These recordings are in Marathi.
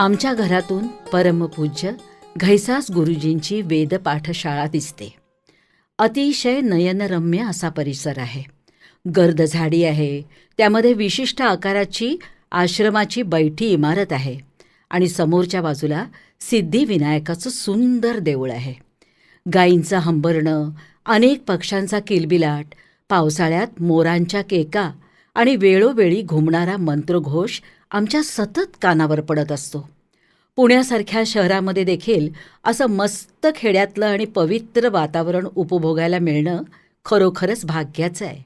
आमच्या घरातून परमपूज्य घैसास गुरुजींची वेदपाठशाळा दिसते. अतिशय नयनरम्य असा परिसर आहे. गर्द झाडी आहे. त्यामध्ये विशिष्ट आकाराची आश्रमाची बैठी इमारत आहे आणि समोरच्या बाजूला सिद्धिविनायकाचं सुंदर देऊळ आहे. गायींचं हंबरणं अनेक पक्ष्यांचा किलबिलाट पावसाळ्यात मोरांच्या केका आणि वेळोवेळी घुमणारा मंत्रघोष आमच्या सतत कानावर पडत असतो. पुण्यासारख्या शहरामध्ये देखील असं मस्त खेड्यातलं आणि पवित्र वातावरण उपभोगायला मिळणं खरोखरच भाग्याचं आहे.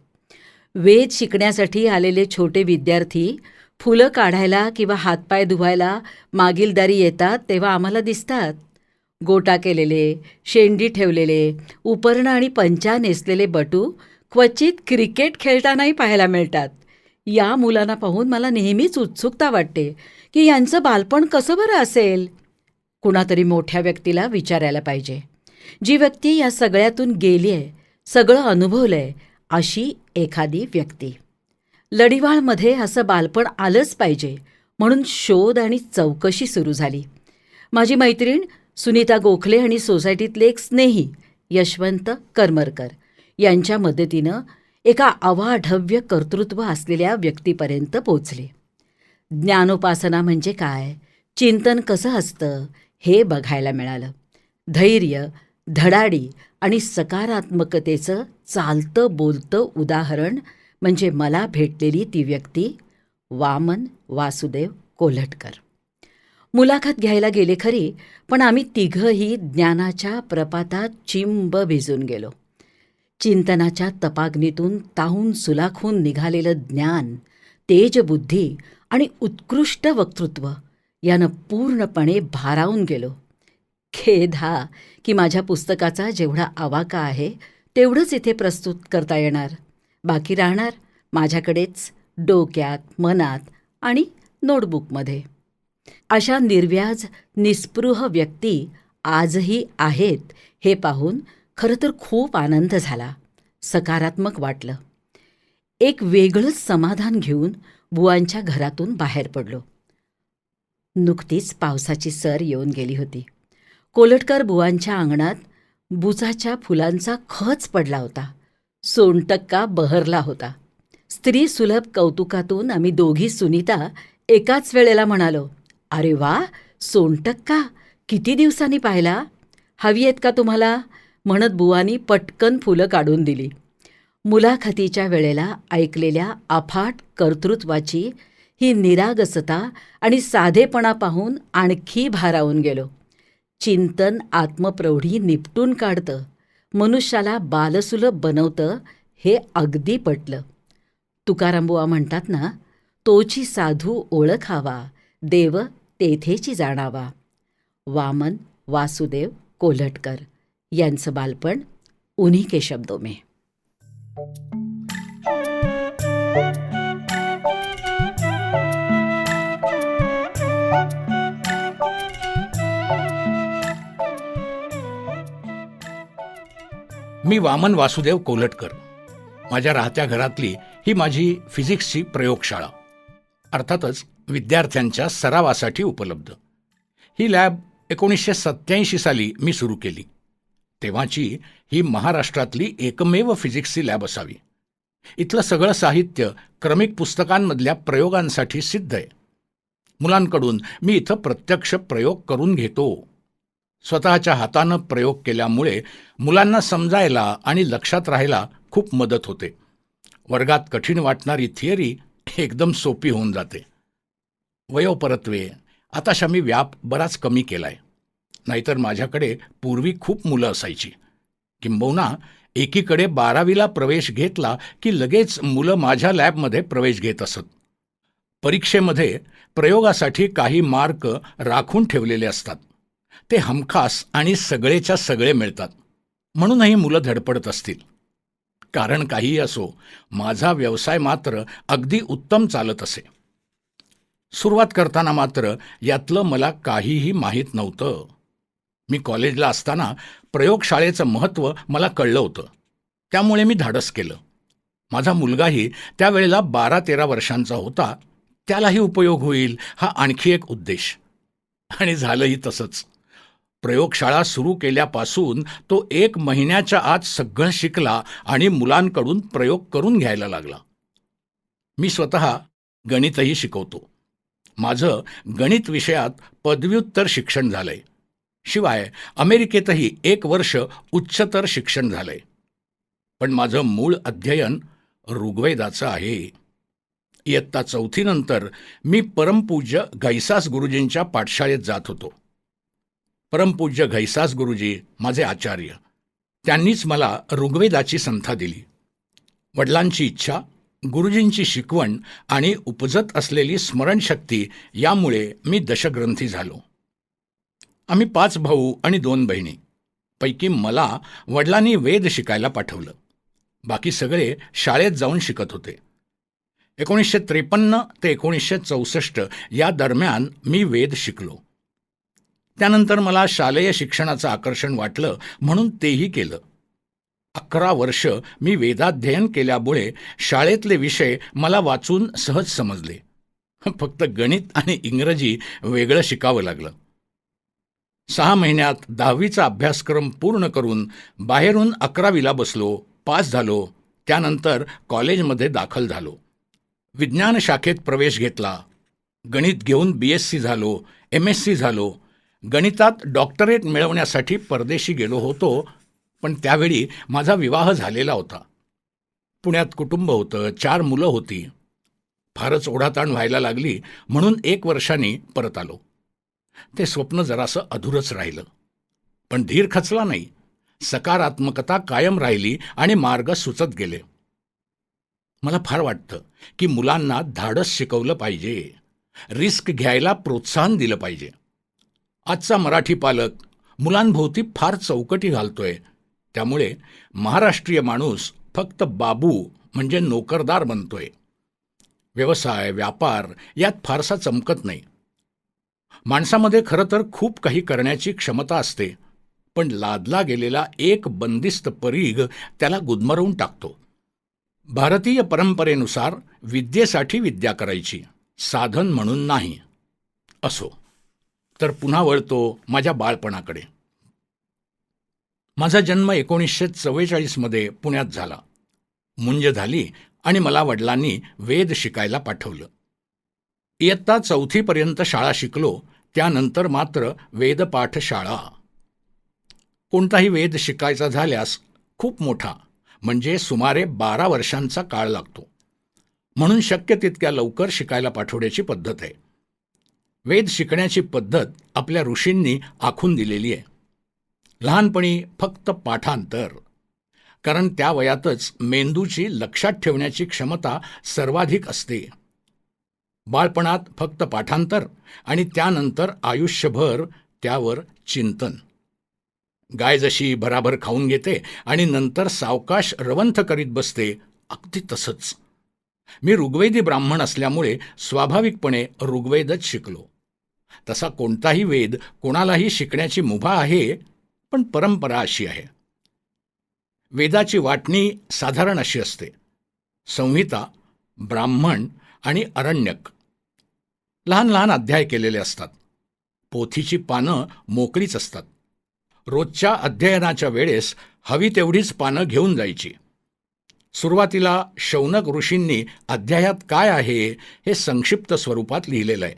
वेद शिकण्यासाठी आलेले छोटे विद्यार्थी फुलं काढायला किंवा हातपाय धुवायला मागील दारी येतात तेव्हा आम्हाला दिसतात. गोटा केलेले शेंडी ठेवलेले उपरणं आणि पंचा नेसलेले बटू क्वचित क्रिकेट खेळतानाही पाहायला मिळतात. या मुलांना पाहून मला नेहमीच उत्सुकता वाटते. की यांचं बालपण कसं बरं असेल? कुणातरी मोठ्या व्यक्तीला विचारायला पाहिजे. जी व्यक्ती या सगळ्यातून गेली आहे सगळं अनुभवलं आहे अशी एखादी व्यक्ती. लढिवाळमध्ये असं बालपण आलंच पाहिजे म्हणून शोध आणि चौकशी सुरू झाली. माझी मैत्रीण सुनीता गोखले आणि सोसायटीतले एक स्नेही यशवंत करमरकर यांच्या मदतीनं एका अवाढव्य कर्तृत्व असलेल्या व्यक्तीपर्यंत पोचले. ज्ञानोपासना म्हणजे काय? चिंतन कसं असतं? हे बघायला मिळालं. धैर्य धडाडी आणि सकारात्मकतेचं चालतं बोलतं उदाहरण म्हणजे मला भेटलेली ती व्यक्ती वामन वासुदेव कोल्हटकर मुलाखत घ्यायला गेले खरी पण आम्ही तिघंही ज्ञानाच्या प्रपातात चिंब भिजून गेलो. चिंतनाच्या तपाग्नीतून ताहून सुलाखून निघालेलं ज्ञान तेजबुद्धी आणि उत्कृष्ट वक्तृत्व यानं पूर्णपणे भारावून गेलो. खेद हा की माझ्या पुस्तकाचा जेवढा आवाका आहे तेवढंच इथे प्रस्तुत करता येणार. बाकी राहणार माझ्याकडेच डोक्यात मनात आणि नोटबुकमध्ये. अशा निर्व्याज निस्पृह व्यक्ती आजही आहेत हे पाहून खरं तर खूप आनंद झाला सकारात्मक वाटलं. एक वेगळंच समाधान घेऊन बुवांच्या घरातून बाहेर पडलो. नुकतीच पावसाची सर येऊन गेली होती. कोलटकर बुवांच्या अंगणात बुचाच्या फुलांचा खच पडला होता. सोनटक्का बहरला होता. स्त्री सुलभ कौतुकातून आम्ही दोघी सुनीता एकाच वेळेला म्हणालो अरे वा सोनटक्का किती दिवसांनी पाहिला? हवी आहेत का तुम्हाला? म्हणत बुवानी पटकन फुलं काढून दिली. मुलाखतीच्या वेळेला ऐकलेल्या अफाट कर्तृत्वाची ही निरागसता आणि साधेपणा पाहून आणखी भारावून गेलो. चिंतन आत्मप्रौढी निपटून काढतं मनुष्याला बालसुलभ बनवतं हे अगदी पटलं. तुकारामबुवा म्हणतात ना तोची साधू ओळखावा देव तेथेची जाणावा. वामन वासुदेव कोल्हटकर यांचं बालपण उन्ही के शब्दों में. मी वामन वासुदेव कोलटकर. माझ्या राहत्या घरातली ही माझी फिजिक्सची प्रयोगशाळा. अर्थातच विद्यार्थ्यांच्या सरावासाठी उपलब्ध. ही लॅब एकोणीसशे सत्याऐंशी साली मी सुरू केली. तेव्हाची ही महाराष्ट्रातली एकमेव फिजिक्सची लॅब असावी. इथलं सगळं साहित्य क्रमिक पुस्तकांमधल्या प्रयोगांसाठी सिद्ध आहे. मुलांकडून मी इथं प्रत्यक्ष प्रयोग करून घेतो. स्वतःच्या हातानं प्रयोग केल्यामुळे मुलांना समजायला आणि लक्षात राहायला खूप मदत होते. वर्गात कठीण वाटणारी थिअरी एकदम सोपी होऊन जाते. वयोपरत्वे आताशा मी व्याप बराच कमी केलाय. नाहीतर माझ्याकडे पूर्वी खूप मुलं असायची. किंबहुना एकीकडे बारावीला प्रवेश घेतला की लगेच मुलं माझ्या लॅबमध्ये प्रवेश घेत असत. परीक्षेमध्ये प्रयोगासाठी काही मार्क राखून ठेवलेले असतात. ते हमखास आणि सगळेच्या सगळे मिळतात. म्हणूनही मुलं धडपडत असतील. कारण काहीही असो माझा व्यवसाय मात्र अगदी उत्तम चालत असे. सुरुवात करताना मात्र यातलं मला काहीही माहीत नव्हतं. मी कॉलेजला असताना प्रयोगशाळेचं महत्त्व मला कळलं होतं. त्यामुळे मी धाडस केलं. माझा मुलगाही त्यावेळेला बारा तेरा वर्षांचा होता. त्यालाही उपयोग होईल हा आणखी एक उद्देश. आणि झालंही तसंच. प्रयोगशाळा सुरू केल्यापासून तो एक महिन्याच्या आत सगळं शिकला आणि मुलांकडून प्रयोग करून घ्यायला लागला. मी स्वतः गणितही शिकवतो. माझं गणित विषयात पदव्युत्तर शिक्षण झालंय. शिवाय अमेरिकेतही एक वर्ष उच्चतर शिक्षण झालंय. पण माझं मूळ अध्ययन ऋग्वेदाचं आहे. इयत्ता चौथीनंतर मी परमपूज्य घैसास गुरुजींच्या पाठशाळेत जात होतो. परमपूज्य घैसास गुरुजी माझे आचार्य त्यांनीच मला ऋग्वेदाची संथा दिली. वडिलांची इच्छा गुरुजींची शिकवण आणि उपजत असलेली स्मरणशक्ती यामुळे मी दशग्रंथी झालो. आम्ही पाच भाऊ आणि दोन बहिणी. पैकी मला वडिलांनी वेद शिकायला पाठवलं. बाकी सगळे शाळेत जाऊन शिकत होते. एकोणीसशे त्रेपन्न ते एकोणीसशे चौसष्ट या दरम्यान मी वेद शिकलो. त्यानंतर मला शालेय शिक्षणाचं आकर्षण वाटलं म्हणून तेही केलं. अकरा वर्ष मी वेदाध्ययन केल्यामुळे शाळेतले विषय मला वाचून सहज समजले. फक्त गणित आणि इंग्रजी वेगळं शिकावं लागलं. सहा महिन्यात दहावीचा अभ्यासक्रम पूर्ण करून बाहेरून अकरावीला बसलो पास झालो त्यानंतर कॉलेजमध्ये दाखल झालो. विज्ञान शाखेत प्रवेश घेतला. गणित घेऊन बी एस सी झालो एम एस सी झालो. गणितात डॉक्टरेट मिळवण्यासाठी परदेशी गेलो होतो पण त्यावेळी माझा विवाह झालेला होता. पुण्यात कुटुंब होतं चार मुलं होती. फारच ओढाताण व्हायला लागली म्हणून एक वर्षांनी परत आलो. ते स्वप्न जरासं अधुरच राहिलं. पण धीर खचला नाही. सकारात्मकता कायम राहिली आणि मार्ग सुचत गेले. मला फार वाटतं की मुलांना धाडस शिकवलं पाहिजे. रिस्क घ्यायला प्रोत्साहन दिलं पाहिजे. आजचा मराठी पालक मुलांभोवती फार चौकटी घालतोय. त्यामुळे महाराष्ट्रीय माणूस फक्त बाबू म्हणजे नोकरदार बनतोय. व्यवसाय व्यापार यात फारसा चमकत नाही. माणसामध्ये खरं तर खूप काही करण्याची क्षमता असते पण लादला गेलेला एक बंदिस्त परीघ त्याला गुदमरवून टाकतो. भारतीय परंपरेनुसार विद्येसाठी विद्या करायची साधन म्हणून नाही. असो. तर पुन्हा वळतो माझ्या बाळपणाकडे. माझा जन्म एकोणीसशे चव्वेचाळीसमध्ये पुण्यात झाला. मुंज झाली आणि मला वडिलांनी वेद शिकायला पाठवलं. इयत्ता चौथीपर्यंत शाळा शिकलो त्यानंतर मात्र वेदपाठशाळा कोणताही वेद शिकायचा झाल्यास खूप मोठा म्हणजे सुमारे बारा वर्षांचा काळ लागतो. म्हणून शक्य तितक्या लवकर शिकायला पाठवण्याची पद्धत आहे. वेद शिकण्याची पद्धत आपल्या ऋषींनी आखून दिलेली आहे. लहानपणी फक्त पाठांतर कारण त्या वयातच मेंदूची लक्षात ठेवण्याची क्षमता सर्वाधिक असते. बाळपणात फक्त पाठांतर आणि त्यानंतर आयुष्यभर त्यावर चिंतन. गाय जशी भराभर खाऊन घेते आणि नंतर सावकाश रवंथ करीत बसते अगदी तसंच. मी ऋग्वेदी ब्राह्मण असल्यामुळे स्वाभाविकपणे ऋग्वेदच शिकलो. तसा कोणताही वेद कोणालाही शिकण्याची मुभा आहे पण परंपरा अशी आहे. वेदाची वाटणी साधारण अशी असते. संहिता ब्राह्मण आणि अरण्यक. लहान लहान अध्याय केलेले असतात. पोथीची पानं मोकळीच असतात. रोजच्या अध्ययनाच्या वेळेस हवी तेवढीच पानं घेऊन जायची. सुरुवातीला शौनक ऋषींनी अध्यायात काय आहे हे संक्षिप्त स्वरूपात लिहिलेलं आहे.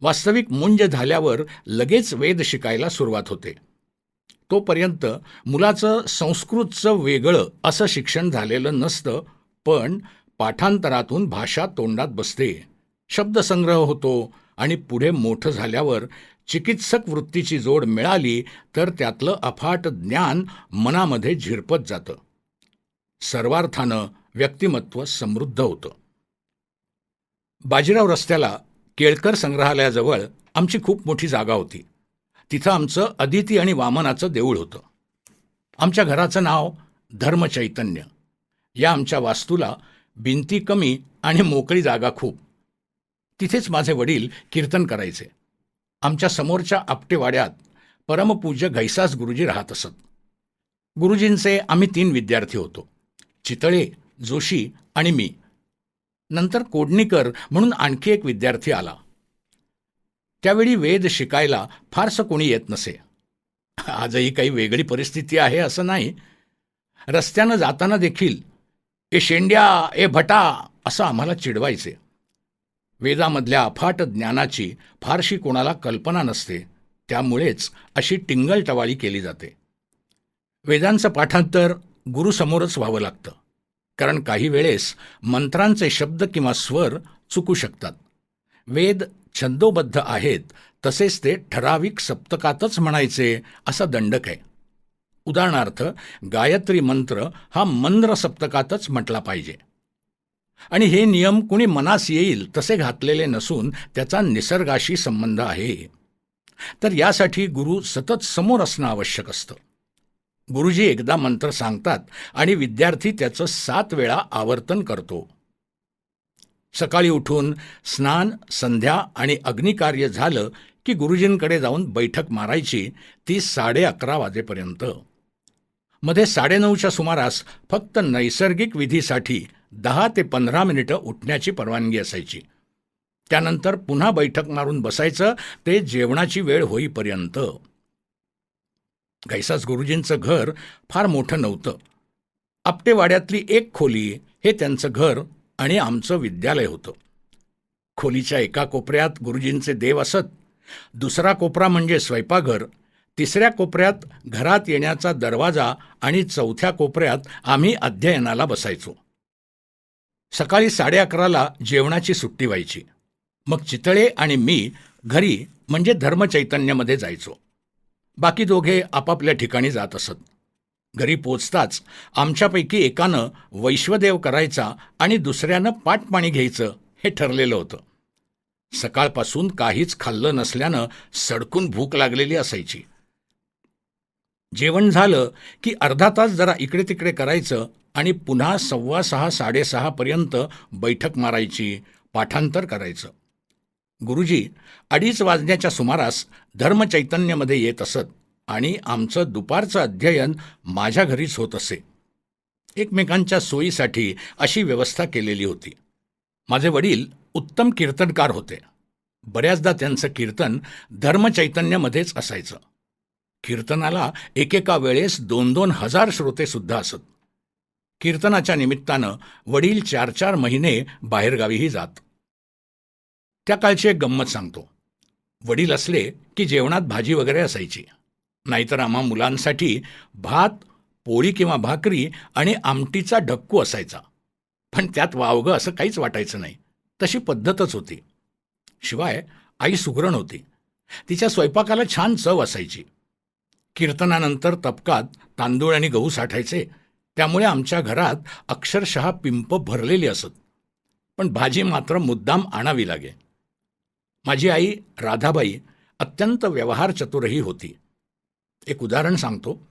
वास्तविक मुंज झाल्यावर लगेच वेद शिकायला सुरुवात होते. तोपर्यंत मुलाचं संस्कृतचं वेगळं असं शिक्षण झालेलं नसतं पण पाठांतरातून भाषा तोंडात बसते. शब्दसंग्रह होतो आणि पुढे मोठं झाल्यावर चिकित्सक वृत्तीची जोड मिळाली तर त्यातलं अफाट ज्ञान मनामध्ये झिरपत जातं. सर्वार्थानं व्यक्तिमत्व समृद्ध होतं. बाजीराव रस्त्याला केळकर संग्रहालयाजवळ आमची खूप मोठी जागा होती. तिथं आमचं अदिती आणि वामनाचं देऊळ होतं. आमच्या घराचं नाव धर्मचैतन्य. या आमच्या वास्तूला भिंती कमी आणि मोकळी जागा खूप. तिथेच माझे वडील कीर्तन करायचे. आमच्या समोरच्या आपटेवाड्यात परमपूज्य घैसास गुरुजी राहत असत. गुरुजींचे आम्ही तीन विद्यार्थी होतो. चितळे जोशी आणि मी. नंतर कोडणीकर म्हणून आणखी एक विद्यार्थी आला. त्यावेळी वेद शिकायला फारसं कोणी येत नसे. आजही काही वेगळी परिस्थिती आहे असं नाही. रस्त्यानं जाताना देखील ए शेंड्या ए भटा असं आम्हाला चिडवायचे. वेदामधल्या अफाट ज्ञानाची फारशी कोणाला कल्पना नसते. त्यामुळेच अशी टिंगलटवाळी केली जाते. वेदांचं पाठांतर गुरुसमोरच व्हावं लागतं. कारण काही वेळेस मंत्रांचे शब्द किंवा स्वर चुकू शकतात. वेद छंदोबद्ध आहेत तसेच ते ठराविक सप्तकातच म्हणायचे असा दंडक आहे. उदाहरणार्थ गायत्री मंत्र हा मंद्र सप्तकातच म्हटला पाहिजे. आणि हे नियम कुणी मनास येईल तसे घातलेले नसून त्याचा निसर्गाशी संबंध आहे. तर यासाठी गुरु सतत समोर असणं आवश्यक असतं. गुरुजी एकदा मंत्र सांगतात आणि विद्यार्थी त्याचं सात वेळा आवर्तन करतो. सकाळी उठून स्नान संध्या आणि अग्निकार्य झालं की गुरुजींकडे जाऊन बैठक मारायची ती साडे अकरा वाजेपर्यंत. मध्ये साडेनऊच्या सुमारास फक्त नैसर्गिक विधीसाठी दहा ते पंधरा मिनिटं उठण्याची परवानगी असायची. त्यानंतर पुन्हा बैठक मारून बसायचं ते जेवणाची वेळ होईपर्यंत. गैसास गुरुजींचं घर फार मोठं नव्हतं. आपटेवाड्यातली एक खोली हे त्यांचं घर आणि आमचं विद्यालय होतं. खोलीच्या एका कोपऱ्यात गुरुजींचे देव असत. दुसरा कोपरा म्हणजे स्वयंपाकघर. तिसऱ्या कोपऱ्यात घरात येण्याचा दरवाजा आणि चौथ्या कोपऱ्यात आम्ही अध्ययनाला बसायचो. सकाळी साडे अकराला जेवणाची सुट्टी व्हायची. मग चितळे आणि मी घरी म्हणजे धर्मचैतन्यामध्ये जायचो. बाकी दोघे आपापल्या ठिकाणी जात असत. घरी पोचताच आमच्यापैकी एकानं वैश्वदेव करायचा आणि दुसऱ्यानं पाटपाणी घ्यायचं हे ठरलेलं होतं. सकाळपासून काहीच खाल्लं नसल्यानं सडकून भूक लागलेली असायची. जेवण झालं की अर्धा तास जरा इकडे तिकडे करायचं आणि पुन्हा सव्वा सहा साडेसहापर्यंत बैठक मारायची पाठांतर करायचं. गुरुजी अडीच वाजण्याच्या सुमारास धर्मचैतन्यमध्ये येत असत आणि आमचं दुपारचं अध्ययन माझ्या घरीच होत असे. एकमेकांच्या सोयीसाठी अशी व्यवस्था केलेली होती. माझे वडील उत्तम कीर्तनकार होते. बऱ्याचदा त्यांचं कीर्तन धर्मचैतन्यामध्येच असायचं. कीर्तनाला एकेका वेळेस दोन दोन हजार श्रोते सुद्धा असत. कीर्तनाच्या निमित्तानं वडील चार चार महिने बाहेरगावीही जात. त्या काळची एक गंमत सांगतो. वडील असले की जेवणात भाजी वगैरे असायची. नाहीतर आम्हा मुलांसाठी भात पोळी किंवा भाकरी आणि आमटीचा ढक्कू असायचा. पण त्यात वावगं असं काहीच वाटायचं नाही. तशी पद्धतच होती. शिवाय आई सुगरण होती. तिच्या स्वयंपाकाला छान चव असायची. कीर्तनानंतर तपकात तांदूळ आणि गहू साठायचे. त्यामुळे आमच्या घरात अक्षरशः पिंप भरलेली असत. पण भाजी मात्र मुद्दाम आणावी लागे. माझी आई राधाबाई अत्यंत व्यवहार चतुरही होती. एक उदाहरण सांगतो.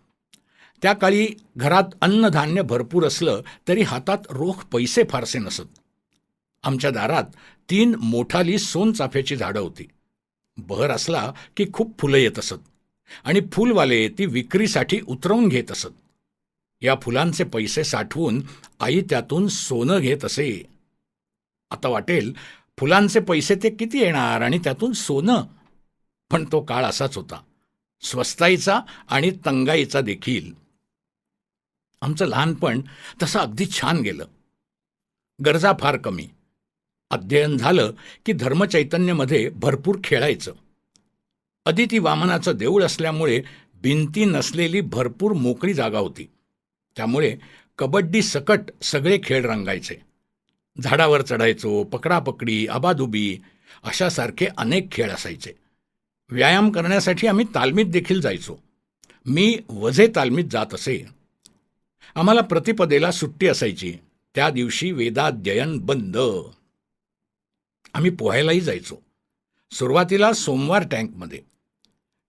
त्या काळी घरात अन्नधान्य भरपूर असलं तरी हातात रोख पैसे फारसे नसत. आमच्या दारात तीन मोठाली सोनचाफ्याची झाडं होती. बहर असला की खूप फुलं येत असत. आणि फुलवाले ती विक्रीसाठी उतरवून घेत असत. या फुलांचे पैसे साठवून आई त्यातून सोनं घेत असे. आता वाटेल फुलांचे पैसे ते किती येणार आणि त्यातून सोनं? पण तो काळ असाच होता. स्वस्ताईचा आणि तंगाईचा देखील. आमचं लहानपण तसं अगदी छान गेलं. गरजा फार कमी. अध्ययन झालं की धर्मचैतन्यमध्ये भरपूर खेळायचं. अदिती वामनाचं देऊळ असल्यामुळे भिंती नसलेली भरपूर मोकळी जागा होती. त्यामुळे कबड्डी सकट सगळे खेळ रंगायचे. झाडावर चढायचो पकडापकडी आबादुबी अशासारखे अनेक खेळ असायचे. व्यायाम करण्यासाठी आम्ही तालमीत देखील जायचो. मी वझे तालमीत जात असे. आम्हाला प्रतिपदेला सुट्टी असायची. त्या दिवशी वेदाध्ययन बंद. आम्ही पोहायलाही जायचो. सुरुवातीला सोमवार टँकमध्ये.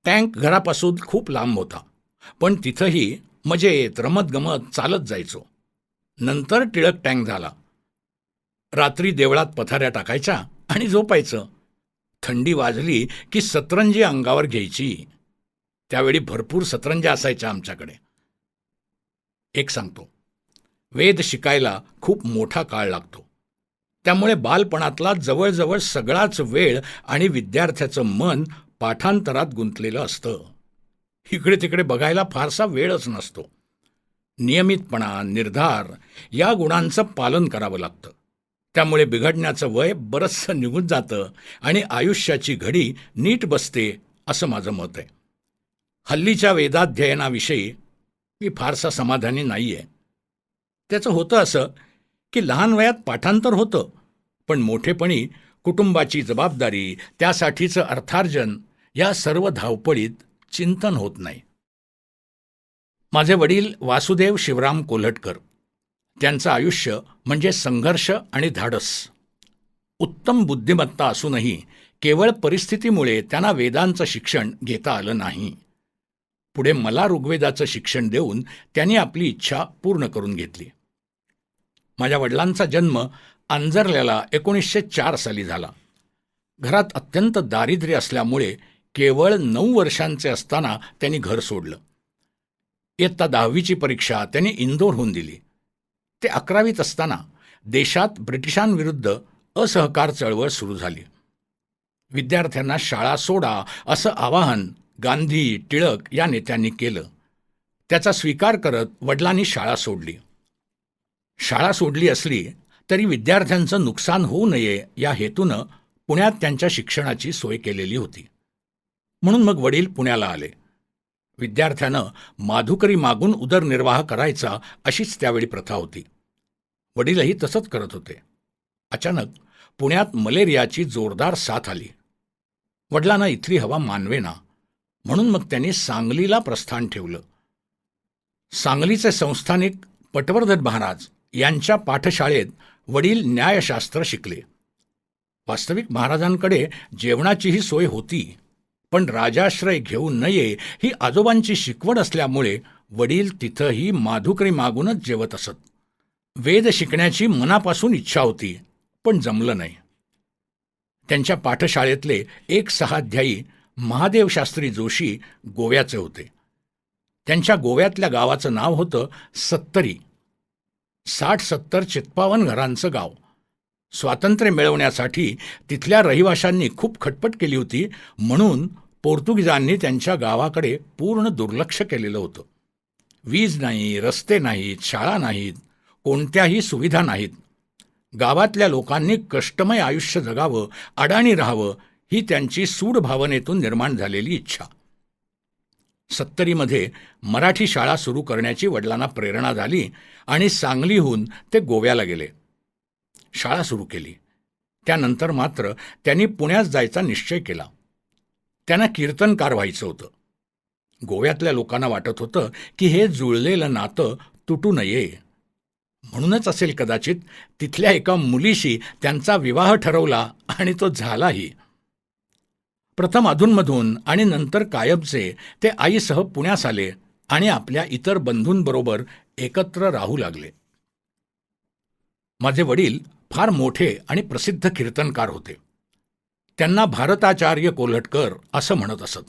टँक घरापासून खूप लांब होता पण तिथंही मजेत रमतगमत चालत जायचो. नंतर टिळक टँक झाला. रात्री देवळात पथाऱ्या टाकायच्या आणि झोपायचं. थंडी वाजली की सतरंजी अंगावर घ्यायची. त्यावेळी भरपूर सतरंज्या असायच्या आमच्याकडे. एक सांगतो वेद शिकायला खूप मोठा काळ लागतो. त्यामुळे बालपणातला जवळजवळ सगळाच वेळ आणि विद्यार्थ्याचं मन पाठांतरात गुंतलेलं असतं. इकडे तिकडे बघायला फारसा वेळच नसतो. नियमितपणा निर्धार या गुणांचं पालन करावं लागतं. त्यामुळे बिघडण्याचं वय बरंचसं निघून जातं आणि आयुष्याची घडी नीट बसते असं माझं मत आहे. हल्लीच्या वेदाध्ययनाविषयी मी फारसा समाधानी नाही आहे त्याचं होतं असं की लहान वयात पाठांतर होतं. पण मोठेपणी कुटुंबाची जबाबदारी त्यासाठीचं अर्थार्जन या सर्व धावपळीत चिंतन होत नाही. माझे वडील वासुदेव शिवराम कोल्हटकर. त्यांचं आयुष्य म्हणजे संघर्ष आणि धाडस. उत्तम बुद्धिमत्ता असूनही केवळ परिस्थितीमुळे त्यांना वेदांचं शिक्षण घेता आलं नाही. पुढे मला ऋग्वेदाचं शिक्षण देऊन त्यांनी आपली इच्छा पूर्ण करून घेतली. माझ्या वडिलांचा जन्म आंजरल्याला एकोणीसशे चार साली झाला. घरात अत्यंत दारिद्र्य असल्यामुळे केवळ नऊ वर्षांचे असताना त्यांनी घर सोडलं. इयत्ता दहावीची परीक्षा त्यांनी इंदोरहून दिली. ते अकरावीत असताना देशात ब्रिटिशांविरुद्ध असहकार चळवळ सुरू झाली. विद्यार्थ्यांना शाळा सोडा असं आवाहन गांधी टिळक या नेत्यांनी केलं. त्याचा स्वीकार करत वडिलांनी शाळा सोडली. शाळा सोडली असली तरी विद्यार्थ्यांचं नुकसान होऊ नये या हेतूनं पुण्यात त्यांच्या शिक्षणाची सोय केलेली होती. म्हणून मग वडील पुण्याला आले. विद्यार्थ्यानं माधुकरी मागून उदरनिर्वाह करायचा अशीच त्यावेळी प्रथा होती. वडीलही तसंच करत होते. अचानक पुण्यात मलेरियाची जोरदार साथ आली. वडिलांना इथली हवा मानवेना म्हणून मग त्यांनी सांगलीला प्रस्थान ठेवलं. सांगलीचे संस्थानिक पटवर्धन महाराज यांच्या पाठशाळेत वडील न्यायशास्त्र शिकले. वास्तविक महाराजांकडे जेवणाचीही सोय होती पण राजाश्रय घेऊ नये ही आजोबांची शिकवण असल्यामुळे वडील तिथंही माधुकरी मागूनच जेवत असत. वेद शिकण्याची मनापासून इच्छा होती पण जमलं नाही. त्यांच्या पाठशाळेतले एक सहाध्यायी महादेवशास्त्री जोशी गोव्याचे होते. त्यांच्या गोव्यातल्या गावाचं नाव होतं सत्तरी. साठ सत्तर चित्पावन घरांचं गाव. स्वातंत्र्य मिळवण्यासाठी तिथल्या रहिवाशांनी खूप खटपट केली होती म्हणून पोर्तुगीजांनी त्यांच्या गावाकडे पूर्ण दुर्लक्ष केलेलं होतं. वीज नाही रस्ते नाहीत शाळा नाहीत कोणत्याही सुविधा नाहीत. गावातल्या लोकांनी कष्टमय आयुष्य जगावं अडाणी राहावं ही त्यांची सूड भावनेतून निर्माण झालेली इच्छा. सत्तरीमध्ये मराठी शाळा सुरू करण्याची वडिलांना प्रेरणा झाली आणि सांगलीहून ते गोव्याला गेले. शाळा सुरू केली. त्यानंतर मात्र त्यांनी पुण्यात जायचा निश्चय केला. त्यांना कीर्तनकार व्हायचं होतं. गोव्यातल्या लोकांना वाटत होतं की हे जुळलेलं नातं तुटू नये. म्हणूनच असेल कदाचित तिथल्या एका मुलीशी त्यांचा विवाह ठरवला आणि तो झालाही. प्रथम अधूनमधून आणि नंतर कायमचे ते आईसह पुण्यास आले आणि आपल्या इतर बंधूंबरोबर एकत्र राहू लागले. माझे वडील फार मोठे आणि प्रसिद्ध कीर्तनकार होते. त्यांना भारताचार्य कोल्हटकर असं म्हणत असत.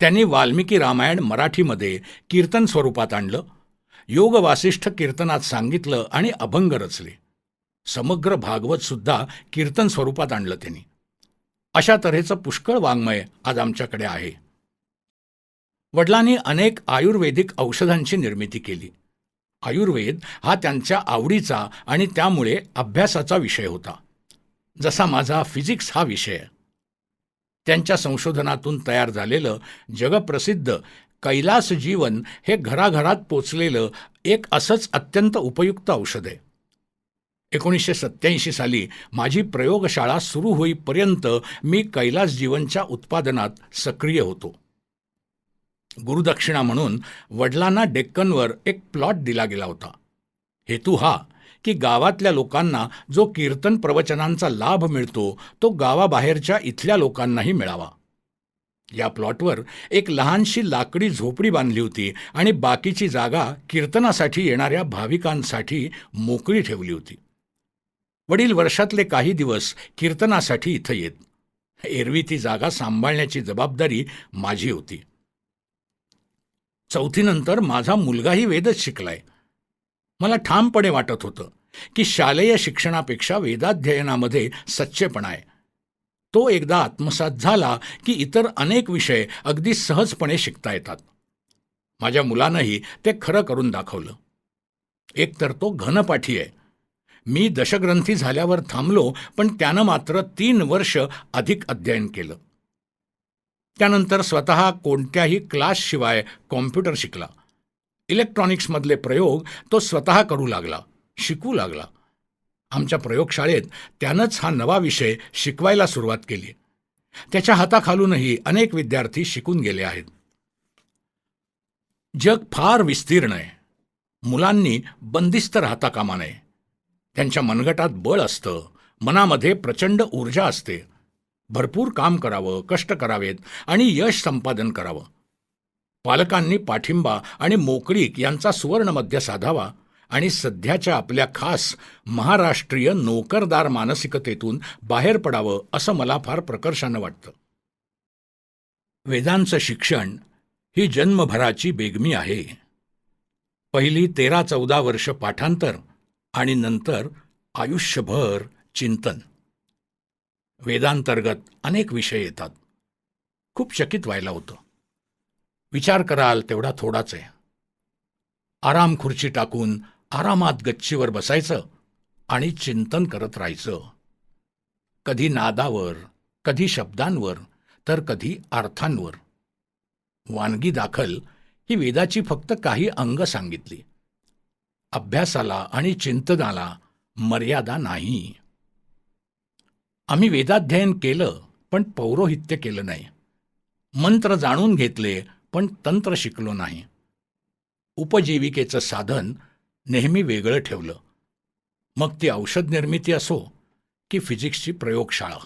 त्यांनी वाल्मिकी रामायण मराठीमध्ये कीर्तन स्वरूपात आणलं योगवासिष्ठ कीर्तनात सांगितलं आणि अभंग रचले. समग्र भागवत सुद्धा कीर्तन स्वरूपात आणलं त्यांनी. अशा तऱ्हेचं पुष्कळ वाङ्मय आज आमच्याकडे आहे. वडिलांनी अनेक आयुर्वेदिक औषधांची निर्मिती केली. आयुर्वेद हा त्यांच्या आवडीचा आणि त्यामुळे अभ्यासाचा विषय होता. जसा माझा फिजिक्स हा विषय. त्यांच्या संशोधनातून तयार झालेलं जगप्रसिद्ध कैलास जीवन हे घराघरात पोचलेलं एक असंच अत्यंत उपयुक्त औषध आहे. एकोणीसशे सत्याऐंशी साली माझी प्रयोगशाळा सुरू होईपर्यंत मी कैलास जीवनच्या उत्पादनात सक्रिय होतो. गुरुदक्षिणा म्हणून वडिलांना डेक्कनवर एक प्लॉट दिला गेला होता. हेतू हा की गावातल्या लोकांना जो कीर्तन प्रवचनांचा लाभ मिळतो तो गावाबाहेरच्या इथल्या लोकांनाही मिळावा. या प्लॉटवर एक लहानशी लाकडी झोपडी बांधली होती आणि बाकीची जागा कीर्तनासाठी येणाऱ्या भाविकांसाठी मोकळी ठेवली होती. वडील वर्षातले काही दिवस कीर्तनासाठी इथं येत. एरवी ती जागा सांभाळण्याची जबाबदारी माझी होती. चौथीनंतर माझा मुलगाही वेदच शिकलाय. मला ठामपणे वाटत होतं की शालेय शिक्षणापेक्षा वेदाध्ययनामध्ये सच्चेपणा आहे. तो एकदा आत्मसात झाला की इतर अनेक विषय अगदी सहजपणे शिकता येतात. माझ्या मुलानंही ते खरं करून दाखवलं. एकतर तो घनपाठी आहे. मी दशग्रंथी झाल्यावर थांबलो पण त्यानं मात्र तीन वर्ष अधिक अध्ययन केलं. त्यानंतर स्वतः कोणत्याही क्लासशिवाय कॉम्प्युटर शिकला. इलेक्ट्रॉनिक्समधले प्रयोग तो स्वतः करू लागला शिकू लागला. आमच्या प्रयोगशाळेत त्यानंच हा नवा विषय शिकवायला सुरुवात केली. त्याच्या हाताखालूनही अनेक विद्यार्थी शिकून गेले आहेत. जग फार विस्तीर्ण आहे. मुलांनी बंदिस्त राहता कामा नये. त्यांच्या मनगटात बळ असतं मनामध्ये प्रचंड ऊर्जा असते. भरपूर काम करावं कष्ट करावेत आणि यश संपादन करावं. पालकांनी पाठिंबा आणि मोकळीक यांचा सुवर्णमध्य साधावा आणि सध्याच्या आपल्या खास महाराष्ट्रीय नोकरदार मानसिकतेतून बाहेर पडावं असं मला फार प्रकर्षानं वाटतं. वेदांचं शिक्षण ही जन्मभराची बेगमी आहे. पहिली तेरा चौदा वर्ष पाठांतर आणि नंतर आयुष्यभर चिंतन. वेदांतर्गत अनेक विषय येतात. खूप चकित व्हायला होतं. विचार कराल तेवढा थोडाच आहे. आराम खुर्ची टाकून आरामात गच्चीवर बसायचं आणि चिंतन करत राहायचं. कधी नादावर कधी शब्दांवर तर कधी अर्थांवर. वानगी दाखल ही वेदाची फक्त काही अंग सांगितली. अभ्यासाला आणि चिंतनाला मर्यादा नाही. आम्ही वेदाध्ययन केलं पण पौरोहित्य केलं नाही. मंत्र जाणून घेतले पण तंत्र शिकलो नाही. उपजीविकेचं साधन नेहमी वेगळं ठेवलं. मग ती औषध निर्मिती असो की फिजिक्सची प्रयोगशाळा.